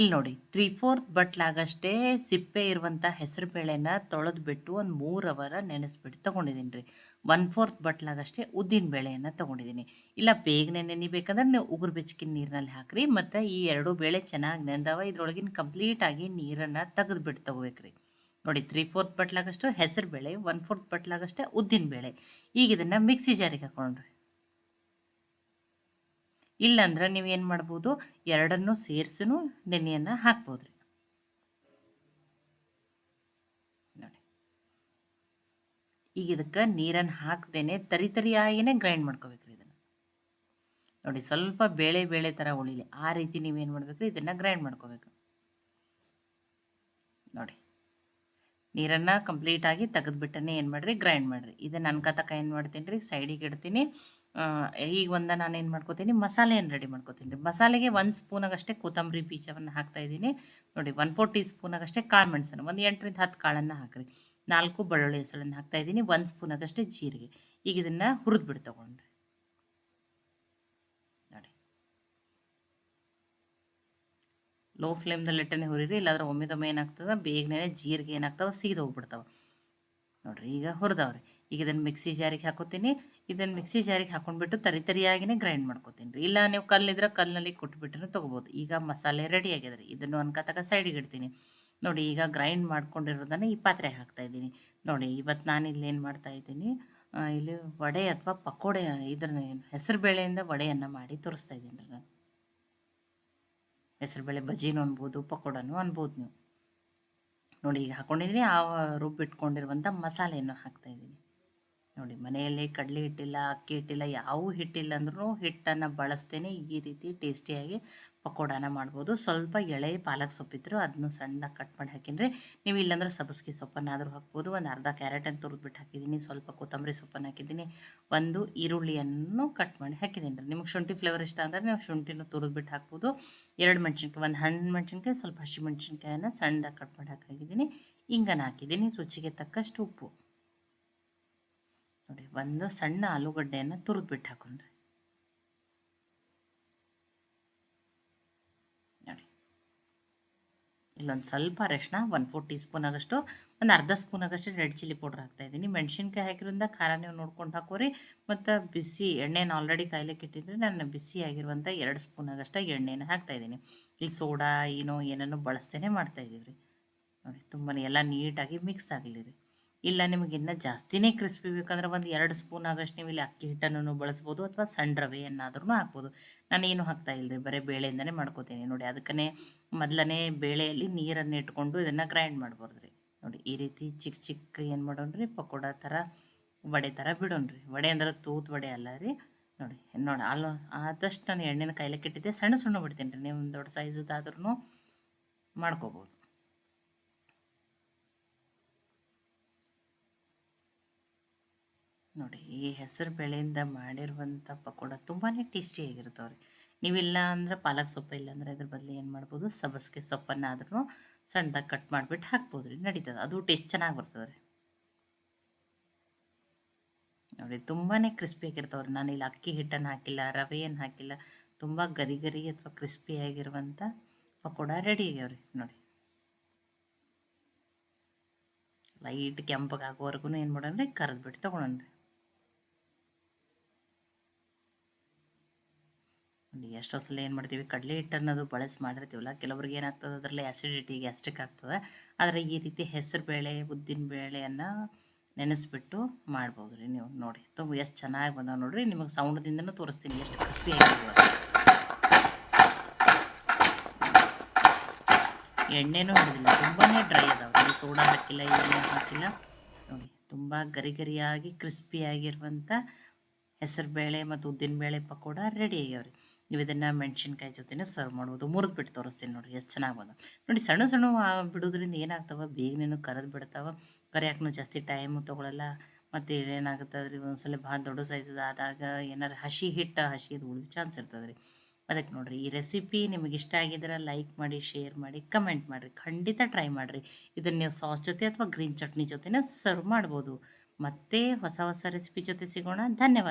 ಇಲ್ಲಿ ನೋಡಿ three fourth ಬಟ್ಲಾಗಷ್ಟೇ ಸಿಪ್ಪೆ ಇರುವಂಥ ಹೆಸರು ಬೇಳೆನ ತೊಳೆದ್ಬಿಟ್ಟು ಒಂದು ಮೂರು ಅವರ ನೆನೆಸ್ಬಿಟ್ಟು ತೊಗೊಂಡಿದ್ದೀನಿ ರೀ. ಒನ್ ಫೋರ್ತ್ ಬಟ್ಲಾಗಷ್ಟೇ ಉದ್ದಿನ ಬೇಳೆಯನ್ನು ತೊಗೊಂಡಿದ್ದೀನಿ ಇಲ್ಲ, ಬೇಗನೆ ನೆನಿಬೇಕಂದ್ರೆ ನೀವು ಉಗುರು ಬೆಚ್ಚಕಿನ ನೀರಿನಲ್ಲಿ ಹಾಕ್ರಿ, ಮತ್ತು ಈ ಎರಡು ಬೇಳೆ ಚೆನ್ನಾಗಿ ನೆಂದವ, ಇದ್ರೊಳಗಿನ ಕಂಪ್ಲೀಟಾಗಿ ನೀರನ್ನು ತೆಗೆದುಬಿಟ್ಟು ತೊಗೋಬೇಕ್ರಿ ನೋಡಿ ತ್ರೀ ಫೋರ್ತ್ ಬಟ್ಲಾಗಷ್ಟು ಹೆಸರು ಬೇಳೆ ಒನ್ ಫೋರ್ತ್ ಬಟ್ಲಾಗಷ್ಟೇ ಉದ್ದಿನ ಬೇಳೆ. ಈಗ ಇದನ್ನು ಮಿಕ್ಸಿ ಜಾರಿಗೆ ಹಾಕೊಂಡ್ರಿ ಇಲ್ಲಾಂದ್ರೆ ನೀವು ಏನು ಮಾಡ್ಬೋದು? ಎರಡನ್ನೂ ಸೇರಿಸೂ ನೆನೆಯನ್ನು ಹಾಕ್ಬೋದು ರೀ ನೋಡಿ. ಈಗ ಇದಕ್ಕೆ ನೀರನ್ನು ಹಾಕ್ದೇನೆ ತರಿ ತರಿಯಾಗಿನೇ ಗ್ರೈಂಡ್ ಮಾಡ್ಕೋಬೇಕು ರೀ ಇದನ್ನು. ನೋಡಿ, ಸ್ವಲ್ಪ ಬೇಳೆ ಬೇಳೆ ಥರ ಉಳಿಲಿ ಆ ರೀತಿ ನೀವೇನು ಮಾಡಬೇಕು ಇದನ್ನು ಗ್ರೈಂಡ್ ಮಾಡ್ಕೋಬೇಕು. ನೋಡಿ. ನೀರನ್ನು ಕಂಪ್ಲೀಟಾಗಿ ತೆಗೆದುಬಿಟ್ಟನೆ ಏನು ಮಾಡಿರಿ? ಗ್ರೈಂಡ್ ಮಾಡಿರಿ. ಇದು ನನ್ನ ಕತಕ ಏನು ಮಾಡ್ತೀನಿ ರೀ? ಸೈಡಿಗೆ ಇಡ್ತೀನಿ. ಈಗ ಒಂದು ನಾನು ಏನು ಮಾಡ್ಕೋತೀನಿ? ಮಸಾಲೆಯನ್ನು ರೆಡಿ ಮಾಡ್ಕೋತೀನಿ ರೀ. ಮಸಾಲೆಗೆ ಒಂದು ಸ್ಪೂನಾಗಷ್ಟೇ ಕೊತ್ತಂಬರಿ ಬೀಜವನ್ನು ಹಾಕ್ತಾಯಿದ್ದೀನಿ ನೋಡಿ ಒನ್ ಫೋರ್ ಟೀ ಸ್ಪೂನಾಗಷ್ಟೇ ಕಾಳು ಮೆಣಸನ್ನು, ಒಂದು ಎಂಟರಿಂದ ಹತ್ತು ಕಾಳನ್ನು ಹಾಕಿರಿ. ನಾಲ್ಕು ಬೆಳ್ಳುಳ್ಳಿ ಹೆಸಳನ್ನು ಹಾಕ್ತಾಯಿದ್ದೀನಿ ಒಂದು ಸ್ಪೂನಾಗಷ್ಟೇ ಜೀರಿಗೆ. ಈಗ ಇದನ್ನು ಹುರಿದ್ಬಿಟ್ಟು ತೊಗೊಂಡ್ರಿ ಲೋ ಫ್ಲೇಮ್ದಲ್ಲಿ ಇಟ್ಟನೆ ಹುರಿರಿ, ಇಲ್ಲಾಂದ್ರೆ ಒಮ್ಮೆದೊಮ್ಮೆ ಏನಾಗ್ತದೆ? ಬೇಗನೆ ಜೀರಿಗೆ ಏನಾಗ್ತವೆ? ಸೀದು ಹೋಗ್ಬಿಡ್ತಾವೆ. ನೋಡಿರಿ, ಈಗ ಹುರಿದವ್ರಿ. ಈಗ ಇದನ್ನು ಮಿಕ್ಸಿ ಜಾರಿಗೆ ಹಾಕೋತೀನಿ. ಇದನ್ನು ಮಿಕ್ಸಿ ಜಾರಿಗೆ ಹಾಕೊಂಡ್ಬಿಟ್ಟು ತರಿ ತರಿಯಾಗಿನೇ ಗ್ರೈಂಡ್ ಮಾಡ್ಕೋತೀನಿ ರೀ. ಇಲ್ಲ ನೀವು ಕಲ್ಲಿದ್ರೆ ಕಲ್ಲಿನಲ್ಲಿ ಕೊಟ್ಬಿಟ್ಟು ತೊಗೋಬೋದು. ಈಗ ಮಸಾಲೆ ರೆಡಿ ಆಗಿದೆ ರೀ ಇದನ್ನು ಅನ್ಕತ್ತಾಗ ಸೈಡಿಗೆ ಇಡ್ತೀನಿ. ನೋಡಿ, ಈಗ ಗ್ರೈಂಡ್ ಮಾಡ್ಕೊಂಡಿರೋದನ್ನು ಈ ಪಾತ್ರೆಗೆ ಹಾಕ್ತಾಯಿದ್ದೀನಿ ನೋಡಿ ಇವತ್ತು ನಾನು ಇಲ್ಲಿ ಏನು ಮಾಡ್ತಾ ಇದ್ದೀನಿ ಇಲ್ಲಿ ವಡೆ ಅಥವಾ ಪಕೋಡೆ ಇದ್ರ ಹೆಸರು ಬೇಳೆಯಿಂದ ವಡೆಯನ್ನು ಮಾಡಿ ತೋರಿಸ್ತಾ ಇದ್ದೀನಿ ರೀ ನಾನು. ಹೆಸರುಬೇಳೆ ಬಜ್ಜಿನೂ ಅನ್ಬೋದು ಪಕೋಡನೂ ಅನ್ಬೋದು ನೀವು. ನೋಡಿ, ಈಗ ಹಾಕ್ಕೊಂಡಿದ್ದೀನಿ ಆ ರುಬ್ಬಿಟ್ಕೊಂಡಿರುವಂಥ ಮಸಾಲೆಯನ್ನು ಹಾಕ್ತಾಯಿದ್ದೀನಿ ನೋಡಿ, ಮನೆಯಲ್ಲಿ ಕಡಲೆ ಹಿಟ್ಟಿಲ್ಲ, ಅಕ್ಕಿ ಹಿಟ್ಟಿಲ್ಲ ಯಾವ ಹಿಟ್ಟಿಲ್ಲ ಅಂದ್ರೂ ಹಿಟ್ಟನ್ನು ಬಳಸ್ತೇನೆ. ಈ ರೀತಿ ಟೇಸ್ಟಿಯಾಗಿ ಪಕೋಡಾನ ಮಾಡ್ಬೋದು. ಸ್ವಲ್ಪ ಎಳೆ, ಪಾಲಕ್ ಸೊಪ್ಪಿದ್ರು ಅದನ್ನು ಸಣ್ಣದಾಗಿ ಕಟ್ ಮಾಡಿ ಹಾಕಿದ್ರೆ ನೀವು ಇಲ್ಲಾಂದ್ರೆ ಸಬಸ್ಗೆ ಸೊಪ್ಪನ್ನಾದರೂ ಹಾಕ್ಬೋದು. ಒಂದು ಅರ್ಧ ಕ್ಯಾರೆಟನ್ನು ತುರಿದ್ಬಿಟ್ಟು ಹಾಕಿದ್ದೀನಿ. ಸ್ವಲ್ಪ ಕೊತ್ತಂಬರಿ ಸೊಪ್ಪನ್ನು ಹಾಕಿದ್ದೀನಿ. ಒಂದು ಈರುಳ್ಳಿಯನ್ನು ಕಟ್ ಮಾಡಿ ಹಾಕಿದ್ದೀನಿ ರೀ. ನಿಮಗೆ ಶುಂಠಿ ಫ್ಲೇವರ್ ಇಷ್ಟ ಅಂದರೆ ನೀವು ಶುಂಠಿನ ತುರಿದ್ಬಿಟ್ಟು ಹಾಕ್ಬೋದು. ಎರಡು ಮೆಣಸಿನ್ಕಾಯಿ, ಒಂದು ಹಣ್ಣು ಮೆಣಸಿನ್ಕಾಯಿ, ಸ್ವಲ್ಪ ಹಸಿ ಮೆಣಸಿನ್ಕಾಯನ್ನು ಸಣ್ಣದಾಗಿ ಕಟ್ ಮಾಡಿ ಹಾಕಿದ್ದೀನಿ ಹಿಂಗನ ಹಾಕಿದ್ದೀನಿ. ರುಚಿಗೆ ತಕ್ಕಷ್ಟು ಉಪ್ಪು. ನೋಡಿ, ಒಂದು ಸಣ್ಣ ಆಲೂಗಡ್ಡೆಯನ್ನು ತುರಿದ್ಬಿಟ್ಟು ಹಾಕೊಂಡ್ರಿ ನೋಡಿ ಇಲ್ಲೊಂದು ಸ್ವಲ್ಪ ಅರಶಿನ ಒನ್ ಫೋರ್ ಟೀ ಸ್ಪೂನ್ ಆಗಷ್ಟು ಒಂದು ಅರ್ಧ ಸ್ಪೂನ್ ಆಗಷ್ಟು ರೆಡ್ ಚಿಲ್ಲಿ ಪೌಡ್ರ್ ಹಾಕ್ತಾಯಿದ್ದೀನಿ ಮೆಣಸಿನ್ಕಾಯಿ ಹಾಕಿರೋದ್ರಿಂದ ಖಾರ ನೀವು ನೋಡ್ಕೊಂಡು ಹಾಕೋರಿ. ಮತ್ತು ಬಿಸಿ ಎಣ್ಣೆನ ಆಲ್ರೆಡಿ ಕಾಯ್ಲಿಕ್ಕೆ ಇಟ್ಟಿದ್ರೆ ನಾನು ಬಿಸಿ ಆಗಿರುವಂಥ ಎರಡು ಸ್ಪೂನ್ ಆಗಷ್ಟು ಎಣ್ಣೆನ ಹಾಕ್ತಾಯಿದ್ದೀನಿ ಇಲ್ಲಿ ಸೋಡಾ, ಏನೋ, ಏನೇನೋ ಬಳಸ್ತೇನೆ ಮಾಡ್ತಾಯಿದ್ದೀವಿ ರೀ ನೋಡಿ ತುಂಬಾ ಎಲ್ಲ ನೀಟಾಗಿ ಮಿಕ್ಸ್ ಆಗಲಿ ರೀ ಇಲ್ಲ, ನಿಮಗೆ ಇನ್ನೂ ಜಾಸ್ತಿನೇ ಕ್ರಿಸ್ಪಿ ಬೇಕಂದ್ರೆ ಒಂದು ಎರಡು ಸ್ಪೂನ್ ಆಗಷ್ಟು ನೀವು ಇಲ್ಲಿ ಅಕ್ಕಿ ಹಿಟ್ಟನ್ನು ಬಳಸ್ಬೋದು ಅಥವಾ ಸಣ್ಣ ರವೆಯನ್ನಾದ್ರೂ ಹಾಕ್ಬೋದು. ನಾನು ಏನು ಹಾಕ್ತಾ ಇಲ್ಲರಿ ಬರೀ ಬೇಳೆಯಿಂದನೇ ಮಾಡ್ಕೋತೀನಿ. ನೋಡಿ ಅದಕ್ಕೇ ಮೊದಲನೇ ಬೇಳೆಯಲ್ಲಿ ನೀರನ್ನು ಇಟ್ಕೊಂಡು ಇದನ್ನು ಗ್ರೈಂಡ್ ಮಾಡ್ಬಾರ್ದು ರೀ ನೋಡಿ, ಈ ರೀತಿ ಚಿಕ್ಕ ಚಿಕ್ಕ ಏನು ಮಾಡೋಣ್ರಿ? ಪಕೋಡ ಥರ ವಡೆ ಥರ ಬಿಡೋಣ್ರಿ. ವಡೆ ಅಂದ್ರೆ ತೂತ್ ವಡೆ ಅಲ್ಲ ರೀ. ನೋಡಿ ನೋಡಿ ಅಲ್ಲ ಆದಷ್ಟು ನಾನು ಎಣ್ಣೆನ ಕೈಲಕ್ಕೆ ಇಟ್ಟಿದ್ದೆ ಸಣ್ಣ ಸಣ್ಣ ಬಿಡ್ತೀನಿ ರೀ ನೀವು ದೊಡ್ಡ ಸೈಜದಾದ್ರೂ ಮಾಡ್ಕೋಬೋದು. ನೋಡಿ, ಈ ಹೆಸರು ಬೇಳೆಯಿಂದ ಮಾಡಿರುವಂಥ ಪಕೋಡ ತುಂಬಾ ಟೇಸ್ಟಿಯಾಗಿರ್ತಾವೆ ರೀ ನೀವಿಲ್ಲ ಅಂದರೆ ಪಾಲಕ್ ಸೊಪ್ಪು, ಇಲ್ಲ ಅಂದರೆ ಅದ್ರ ಬದಲು ಏನು ಮಾಡ್ಬೋದು ಸಬಸ್ಗೆ ಸೊಪ್ಪನ್ನಾದರೂ ಸಣ್ಣದಾಗಿ ಕಟ್ ಮಾಡಿಬಿಟ್ಟು ಹಾಕ್ಬೋದು ರೀ, ನಡೀತದೆ. ಅದು ಟೇಸ್ಟ್ ಚೆನ್ನಾಗಿ ಬರ್ತದೆ ರೀ. ನೋಡಿ ತುಂಬಾ ಕ್ರಿಸ್ಪಿಯಾಗಿರ್ತಾವೆ ರೀ ನಾನು ಇಲ್ಲಿ ಅಕ್ಕಿ ಹಿಟ್ಟನ್ನು ಹಾಕಿಲ್ಲ ರವೆ ಏನು ಹಾಕಿಲ್ಲ, ತುಂಬ ಗರಿ ಗರಿ ಅಥವಾ ಕ್ರಿಸ್ಪಿಯಾಗಿರುವಂಥ ಪಕೋಡ ರೆಡಿ ಆಗ್ಯಾವ ರೀ ನೋಡಿ. ಲೈಟ್ ಕೆಂಪಗೆ ಆಗೋವರೆಗೂ ಏನು ಮಾಡೋಣ ರೀ ಕರೆದ್ಬಿಟ್ಟು ತೊಗೊಳೋಣ ಎಷ್ಟೋ ಸಲ ಏನು ಮಾಡ್ತೀವಿ? ಕಡಲೆ ಹಿಟ್ಟು ಅನ್ನೋದು ಬಳಸಿ ಮಾಡಿರ್ತೀವಲ್ಲ, ಕೆಲವ್ರಿಗೆ ಏನಾಗ್ತದೆ ಅದರಲ್ಲಿ ಆ್ಯಸಿಡಿಟಿ ಗ್ಯಾಸ್ಟ್ರಿಕ್ ಆಗ್ತದೆ. ಆದರೆ ಈ ರೀತಿ ಹೆಸರು ಬೇಳೆ, ಉದ್ದಿನ ಬೇಳೆಯನ್ನು ನೆನೆಸ್ಬಿಟ್ಟು ಮಾಡ್ಬೋದು ರೀ ನೀವು ನೋಡಿ. ತುಂಬ ಎಷ್ಟು ಚೆನ್ನಾಗಿ ಬಂದಾವ ನೋಡಿರಿ. ನಿಮಗೆ ಸೌಂಡ್ದಿಂದನೂ ತೋರಿಸ್ತೀನಿ ಎಷ್ಟು ಕ್ರಿಸ್ಪಿ ಆಗಿದೆ ಎಣ್ಣೆನೂ ಹಿಡಿದಿಲ್ಲ. ತುಂಬಾ ಡ್ರೈ ಅದಾವೆ. ಸೋಡಾ ಹಾಕಿಲ್ಲ ಎಣ್ಣೆ ಹಾಕಿಲ್ಲ. ನೋಡಿ, ತುಂಬ ಗರಿ ಗರಿಯಾಗಿ ಕ್ರಿಸ್ಪಿಯಾಗಿರುವಂಥ ಬೇಳೆ ಮತ್ತು ಉದ್ದಿನಬೇಳೆ ಪಕೋಡ ರೆಡಿ ಆಗ್ಯಾವ್ರಿ. ನೀವು ಇದನ್ನು ಮೆಣಸಿನ್ಕಾಯಿ ಜೊತೆನೂ ಸರ್ವ್ ಮಾಡ್ಬೋದು. ಮುರಿದು ಬಿಟ್ಟು ತೋರಿಸ್ತೀನಿ ನೋಡಿರಿ, ಎಷ್ಟು ಚೆನ್ನಾಗಿ ಬಂದ ನೋಡಿ ಸಣ್ಣ ಸಣ್ಣ ಬಿಡೋದ್ರಿಂದ ಏನಾಗ್ತವೆ? ಬೇಗನೇನು ಕರೆದು ಬಿಡ್ತಾವೆ. ಕರಿಯಾಕೂ ಜಾಸ್ತಿ ಟೈಮು ತೊಗೊಳಲ್ಲ. ಮತ್ತು ಏನಾಗುತ್ತೆ ರೀ ಒಂದ್ಸಲ ಭಾಳ ದೊಡ್ಡ ಸೈಜದ ಆದಾಗ ಏನಾರು ಹಸಿ ಹಿಟ್ಟು ಹಸಿದು ಉಳಿದ ಚಾನ್ಸ್ ಇರ್ತದೆ ರೀ ಅದಕ್ಕೆ ನೋಡಿರಿ, ಈ ರೆಸಿಪಿ ನಿಮಗೆ ಇಷ್ಟ ಆಗಿದ್ರೆ ಲೈಕ್ ಮಾಡಿ ಶೇರ್ ಮಾಡಿ ಕಮೆಂಟ್ ಮಾಡಿರಿ. ಖಂಡಿತ ಟ್ರೈ ಮಾಡಿರಿ. ಇದನ್ನು ನೀವು ಸಾಸ್ ಜೊತೆ ಅಥವಾ ಗ್ರೀನ್ ಚಟ್ನಿ ಜೊತೆನೇ ಸರ್ವ್ ಮಾಡ್ಬೋದು. ಮತ್ತೆ ಹೊಸ ಹೊಸ ರೆಸಿಪಿ ಜೊತೆ ಸಿಗೋಣ. ಧನ್ಯವಾದ.